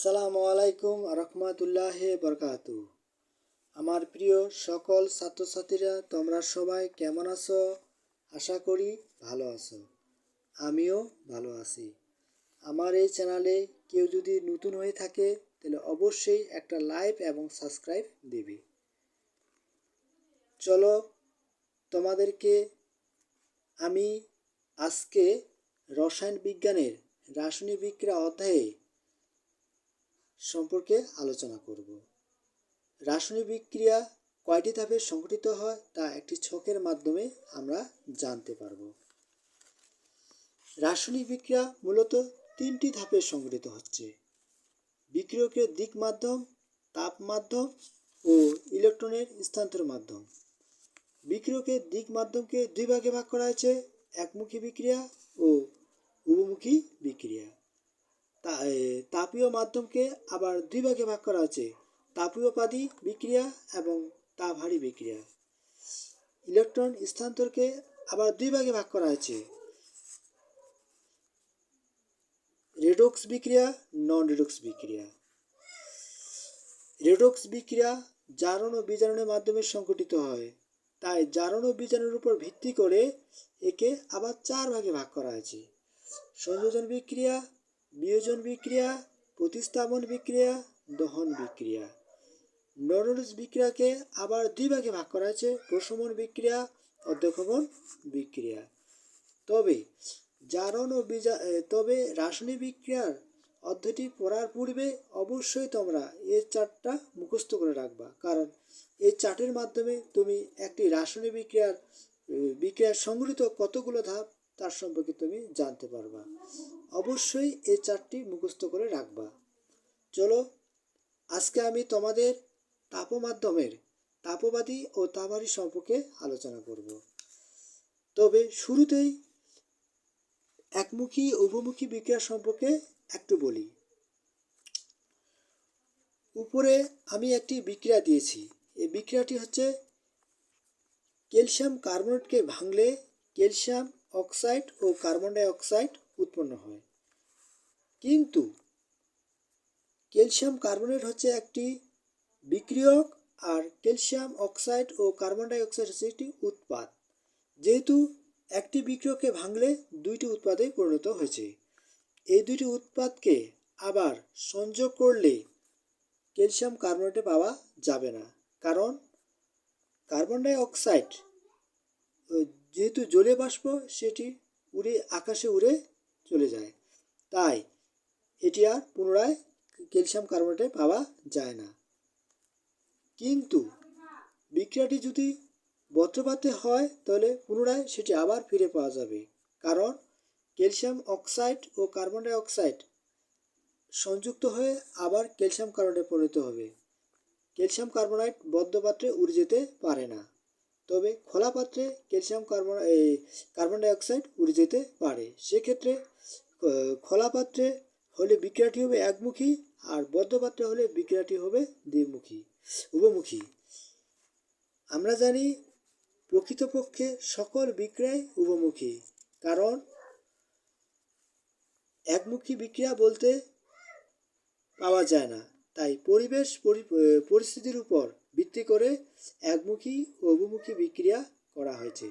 আসসালামু আলাইকুম রহমতুল্লাহ বরকাত। আমার প্রিয় সকল ছাত্রছাত্রীরা, তোমরা সবাই কেমন আছো? আশা করি ভালো আছো। আমিও ভালো আছি। আমার এই চ্যানেলে কেউ যদি নতুন হয়ে থাকে, তাহলে অবশ্যই একটা লাইক এবং সাবস্ক্রাইব দেবে। চলো, তোমাদেরকে আমি আজকে রসায়ন বিজ্ঞানের রাসায়নিক বিক্রিয়া অধ্যায়ে সম্পর্কে আলোচনা করব। রাসায়নিক বিক্রিয়া কয়টি ধাপে সংঘটিত হয় তা একটি ছকের মাধ্যমে আমরা জানতে পারব। রাসায়নিক বিক্রিয়া মূলত তিনটি ধাপে সংঘটিত হচ্ছে। বিক্রিয়কের দিক মাধ্যম, তাপ মাধ্যম ও ইলেকট্রনের স্থানান্তর মাধ্যম। বিক্রিয়কের দিক মাধ্যমকে দুই ভাগে ভাগ করা হয়েছে, একমুখী বিক্রিয়া ও উভমুখী বিক্রিয়া। তাপীয় মাধ্যমকে আবার দুই ভাগে ভাগ করা আছে তাপীয়পাদী বিক্রিয়া এবং তাপহারী বিক্রিয়া। ইলেকট্রন স্থানান্তরকে আবার দুই ভাগে ভাগ করা আছে রেডক্স বিক্রিয়া নন রেডক্স বিক্রিয়া। রেডক্স বিক্রিয়া জারণ ও বিজারণের মাধ্যমে সংঘটিত হয়। তাই জারণ ও বিজারণের উপর ভিত্তি করে একে আবার চার ভাগে ভাগ করা হয়েছে। সংযোজন বিক্রিয়া বিয়োজন বিক্রিয়া, প্রতিস্থাপন বিক্রিয়া, দহন বিক্রিয়া। নরলস বিক্রিয়াকে আবার দুই ভাগে ভাগ করা হয়েছে, প্রশমন বিক্রিয়া অধ্যক্ষপণ বিক্রিয়া। তবে জারণ ও তবে রাসায়নিক বিক্রিয়ার অধ্যায়টি পড়ার পূর্বে অবশ্যই তোমরা এই চার্টটা মুখস্থ করে রাখবা। কারণ এই চার্টের মাধ্যমে তুমি একটি রাসায়নিক বিক্রিয়ার বিক্রিয়ার সংগঠিত কতগুলো ধাপ তার সম্পর্কে তুমি জানতে পারবা। অবশ্যই এই চারটি মুখস্থ করে রাখবা। চলো, আজকে আমি তোমাদের তাপমাধ্যমের তাপবাদী ও তাপহারী সম্পর্কে আলোচনা করব। তবে শুরুতেই একমুখী উভমুখী বিক্রিয়া সম্পর্কে একটু বলি। উপরে আমি একটি বিক্রিয়া দিয়েছি। এই বিক্রিয়াটি হচ্ছে ক্যালসিয়াম কার্বনেটকে ভাঙলে ক্যালসিয়াম অক্সাইড ও কার্বন ডাই অক্সাইড উৎপন্ন হয়। কিন্তু ক্যালসিয়াম কার্বনেট হচ্ছে একটি বিক্রিয়ক আর ক্যালসিয়াম অক্সাইড ও কার্বন ডাই অক্সাইড হচ্ছে একটি উৎপাদ। যেহেতু একটি বিক্রিয়ককে ভাঙলে দুইটি উৎপাদে পরিণত হয়েছে। এই দুইটি উৎপাদকে আবার সংযোগ করলে ক্যালসিয়াম কার্বনেটে পাওয়া যাবে না। কারণ কার্বন ডাই অক্সাইড ও যেহেতু জলে বাষ্প, সেটি উড়ে, আকাশে উড়ে চলে যায়। তাই এটি আর পুনরায় ক্যালসিয়াম কার্বনেটে পাওয়া যায় না। কিন্তু বিক্রিয়াটি যদি বজ্রপাতে হয়, তাহলে পুনরায় সেটি আবার ফিরে পাওয়া যাবে। কারণ ক্যালসিয়াম অক্সাইড ও কার্বন ডাই অক্সাইড সংযুক্ত হয়ে আবার ক্যালসিয়াম কার্বনেটে পরিণত হবে। ক্যালসিয়াম কার্বনাইড বদ্ধপাত্রে উড়ে যেতে পারে না। তবে খোলা পাত্রে ক্যালসিয়াম কার্বন এই কার্বন ডাই অক্সাইড উড়ে যেতে পারে। সেক্ষেত্রে খোলা পাত্রে হলে বিক্রিয়াটি হবে একমুখী আর বদ্ধ পাত্রে হলে বিক্রিয়াটি হবে দ্বিমুখী উভমুখী আমরা জানি প্রকৃতপক্ষে সকল বিক্রিয়াই উভমুখী কারণ একমুখী বিক্রিয়া বলতে পাওয়া যায় না। তাই পরিবেশ পরি- পরিস্থিতির উপর ভিত্তি করে একমুখী ও বহুমুখী বিক্রিয়া করা হয়েছে।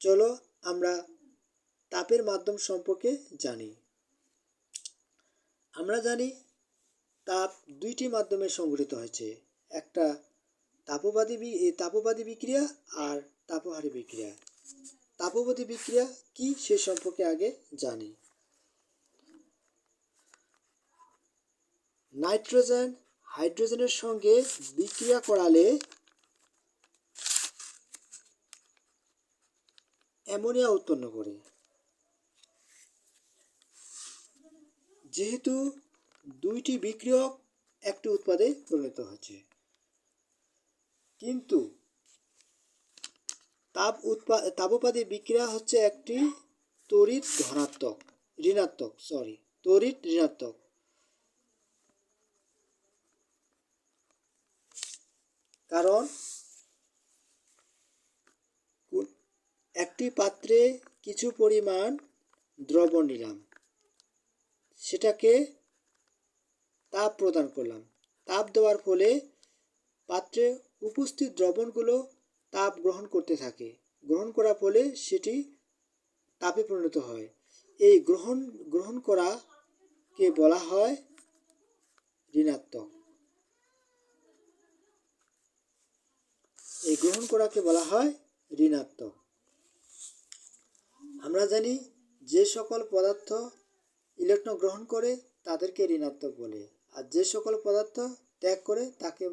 চলো আমরা তাপের মাধ্যম সম্পর্কে জানি। আমরা জানি তাপ দুইটি মাধ্যমে সংগঠিত হয়েছে, একটা তাপবাদী তাপবাদী বিক্রিয়া আর তাপহারী বিক্রিয়া। তাপবাদী বিক্রিয়া কি সে সম্পর্কে আগে জানি। নাইট্রোজেন হাইড্রোজেনের সঙ্গে বিক্রিয়া করালে অ্যামোনিয়া উৎপন্ন করে। যেহেতু দুইটি বিক্রিয়ক একটি উৎপাদে পরিণত হচ্ছে, কিন্তু তাপ উৎপা, তাপোপাদী বিক্রিয়া হচ্ছে একটি তড়িৎ ধনাত্মক, ঋণাত্মক সরি তড়িৎ ঋণাত্মক। কারণ একটি পাত্রে কিছু পরিমাণ দ্রবণ নিলাম। সেটাকে তাপ প্রদান করলাম। তাপ দেওয়ার ফলে পাত্রে উপস্থিত দ্রবণগুলো তাপ গ্রহণ করতে থাকে। গ্রহণ করার ফলে সেটি তাপে পরিণত হয়। এই গ্রহণ গ্রহণ করাকে বলা হয় ঋণাত্মক। এই গ্রহণ করাকে বলা হয় ঋণাত্মক। আমরা জানি যে সকল পদার্থ ইলেকট্রন গ্রহণ করে তাদেরকে ঋণাত্মক বলে, আর যে সকল পদার্থ ত্যাগ করে তাকে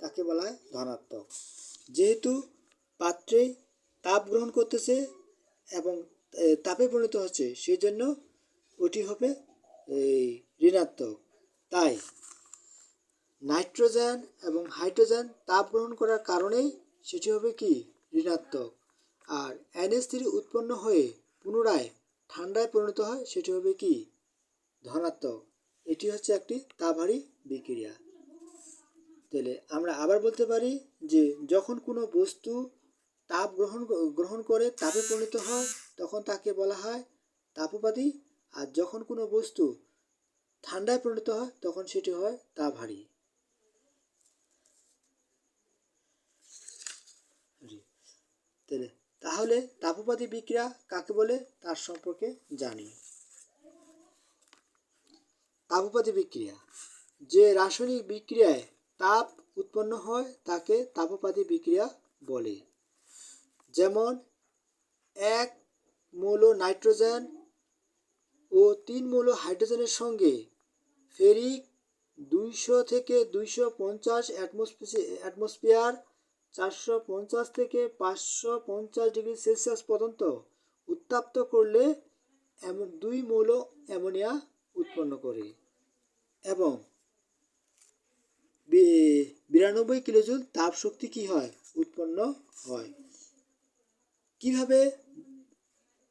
তাকে বলা হয় ধনাত্মক। যেহেতু পাত্রে তাপ গ্রহণ করতেছে এবং তাপে পরিণত হচ্ছে সেই জন্য ওটি হবে এই ঋণাত্মক। তাই নাইট্রোজেন এবং হাইড্রোজেন তাপ গ্রহণ করার কারণেই সেটি হবে কি? ঋণাত্মক। আর এনএস থ্রি উৎপন্ন হয়ে পুনরায় ঠান্ডায় পরিণত হয়, সেটি হবে কি? ধনাত্মক। এটি হচ্ছে একটি তাপহারী বিক্রিয়া। তাহলে আমরা আবার বলতে পারি যে, যখন কোনো বস্তু তাপ গ্রহণ গ্রহণ করে তাপে পরিণত হয়, তখন তাকে বলা হয় তাপোপাধি। আর যখন কোনো বস্তু ঠান্ডায় পরিণত হয়, তখন সেটি হয় তাপহারী। তাহলে তাপোপাধি বিক্রিয়া কাকে বলে তার সম্পর্কে জানি। তাপোপাধি বিক্রিয়া। যে রাসায়নিক বিক্রিয়ায় তাপ উৎপন্ন হয়, তাকে তাপোপাধি বিক্রিয়া বলে। যেমন, এক মৌল নাইট্রোজেন ও তিন মৌল হাইড্রোজেনের সঙ্গে ফেরিক দুইশো থেকে দুইশো পঞ্চাশ অ্যাটমসফিয়ার চারশো পঞ্চাশ থেকে পাঁচশো পঞ্চাশ ডিগ্রি সেলসিয়াস পর্যন্ত উত্তাপ্ত করলে এমন দুই মৌল অ্যামোনিয়া উৎপন্ন করে এবং বিরানব্বই কিলোজুল তাপ শক্তি কি হয়? উৎপন্ন হয়। কীভাবে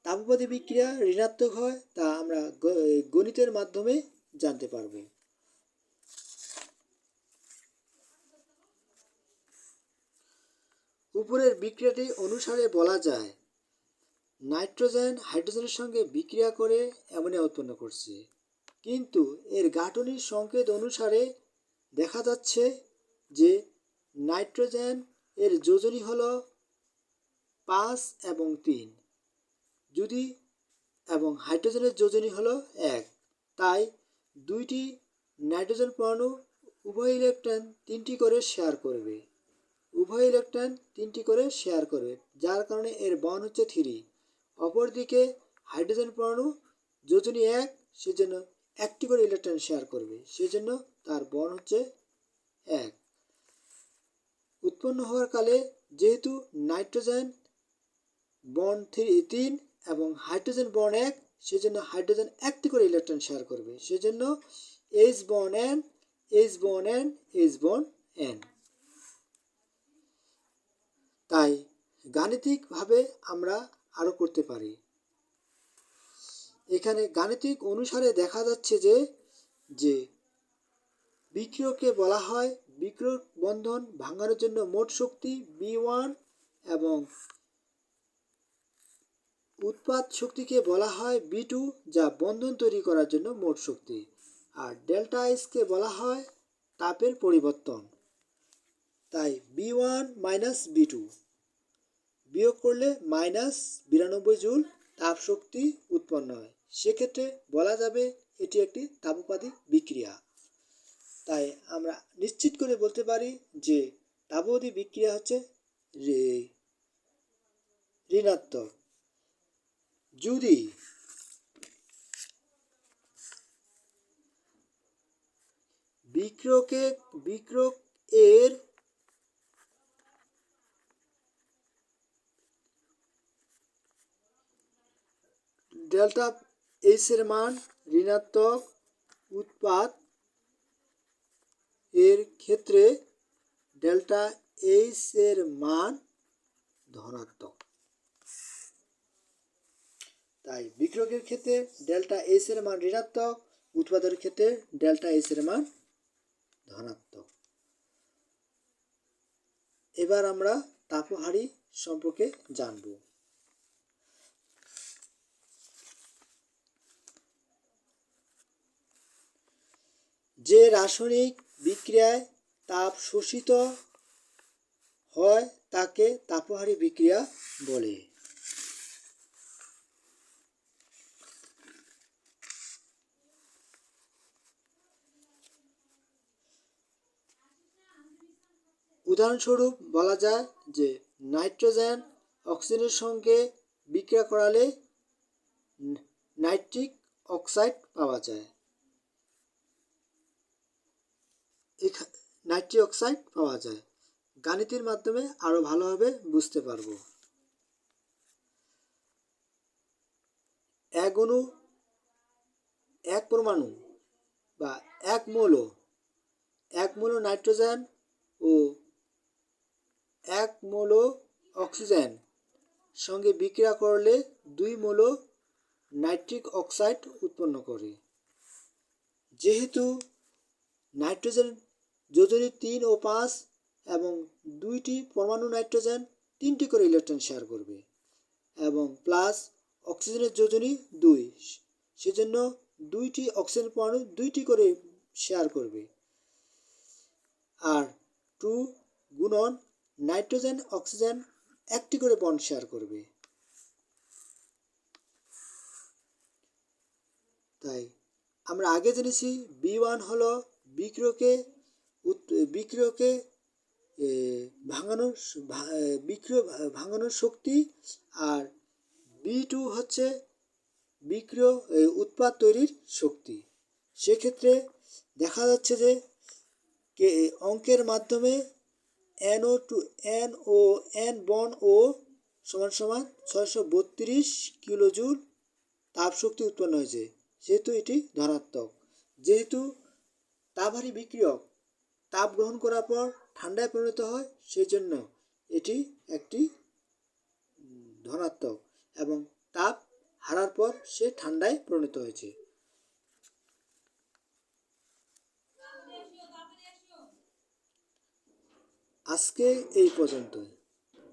তাপবাদী বিক্রিয়া ঋণাত্মক হয় তা আমরা গণিতের মাধ্যমে জানতে পারব। উপরের বিক্রিয়াটি অনুসারে বলা যায়। নাইট্রোজেন হাইড্রোজেনের সঙ্গে বিক্রিয়া করে অ্যামোনিয়া উৎপন্ন করছে। কিন্তু এর গাঠনিক সংকেত অনুসারে দেখা যাচ্ছে যে নাইট্রোজেন এর যোজনী হল পাঁচ এবং তিন। যদি এবং হাইড্রোজেনের যোজনী হলো এক। তাই দুইটি নাইট্রোজেন পরমাণু উভয় ইলেকট্রন তিনটি করে শেয়ার করবে। উভয় ইলেকট্রন তিনটি করে শেয়ার করবে, যার কারণে এর বন হচ্ছে থ্রি অপরদিকে হাইড্রোজেন পরমাণু যোজনী এক, সেজন্য একটি করে ইলেকট্রন শেয়ার করবে, সেজন্য তার বন হচ্ছে এক। উৎপন্ন হওয়ার কালে যেহেতু নাইট্রোজেন বন থ্রি তিন এবং হাইড্রোজেন বন এক, সেজন্য হাইড্রোজেন একটি করে ইলেকট্রন শেয়ার করবে, সেজন্য H bond N H bond N H bond N তাই গাণিতিকভাবে আমরা আরও করতে পারি। এখানে গাণিতিক অনুসারে দেখা যাচ্ছে যে যে বিক্রিয়কে বলা হয় বিক্রিয়ক বন্ধন ভাঙানোর জন্য মোট শক্তি বি ওয়ান এবং উৎপাদ শক্তিকে বলা হয় বি টু, যা বন্ধন তৈরি করার জন্য মোট শক্তি। আর ডেল্টা এসকে বলা হয় তাপের পরিবর্তন। তাই B one minus B two বিয়োগ করলে মাইনাস বিরানব্বই জুল তাপ শক্তি উৎপন্ন হয়। সেক্ষেত্রে বলা যাবে এটি একটি তাপোপাধি বিক্রিয়া। তাই আমরা নিশ্চিত করে বলতে পারি যে তাপবাদী বিক্রিয়া হচ্ছে ঋ- ঋণাত্মক। যদি বিক্রয়কে বিক্রয় এর ডেল্টা এইচ এর মান ঋণাত্মক উৎপাদ এর ক্ষেত্রে ডেল্টা এইচ এর মান ধনাত্মক। তাই বিক্রয়ের ক্ষেত্রে ডেল্টা এইচ মান ঋণাত্মক উৎপাদনের ক্ষেত্রে ডেল্টা এইচ মান ধনাত্মক। এবার আমরা তাপহারি সম্পর্কে জানব। যে রাসায়নিক বিক্রিয়ায় তাপ শোষিত হয়, তাকে তাপহারী বিক্রিয়া বলে। উদাহরণস্বরূপ বলা যায় যে নাইট্রোজেন অক্সিজেনের সঙ্গে বিক্রিয়া করালে নাইট্রিক অক্সাইড পাওয়া যায়। নাইট্রিক অক্সাইড পাওয়া যায়। গাণিতির মাধ্যমে আরও ভালোভাবে বুঝতে পারব। এক অণু, এক পরমাণু বা এক মৌল এক মৌল নাইট্রোজেন ও এক মৌল অক্সিজেন সঙ্গে বিক্রিয়া করলে দুই মৌল নাইট্রিক অক্সাইড উৎপন্ন করে। যেহেতু নাইট্রোজেন যোজনী তিন ও পাঁচ এবং দুইটি পরমাণু নাইট্রোজেন, তিনটি করে ইলেকট্রন শেয়ার করবে এবং প্লাস অক্সিজেনের যোজনী দুই। সেজন্য দুইটি অক্সিজেন পরমাণু দুইটি করে শেয়ার করবে। আর টু গুণন নাইট্রোজেন অক্সিজেন একটি করে বন্ড শেয়ার করবে। তাই আমরা আগে জেনেছি বি ওয়ান হলো বিক্রিয়কে বিক্রিয়কে ভাঙানোর বিক্রিয় ভাঙানোর শক্তি আর বি টু হচ্ছে বিক্রিয় উৎপাদ তৈরির শক্তি। সেক্ষেত্রে দেখা যাচ্ছে যে কে অঙ্কের মাধ্যমে N O two N O N bond O সমান সমান ছয়শো বত্রিশ কিলোজুল তাপ শক্তি উৎপন্ন হয়েছে। সেহেতু এটি ধনাত্মক, যেহেতু তাপহারী বিক্রিয়ক তাপ গ্রহণ করার পর ঠান্ডায় পরিণত হয় সেই জন্য এটি একটি ধনাত্মক এবং তাপ হারার পর সে ঠান্ডায় পরিণত হয়েছে। আজকে এই পর্যন্তই।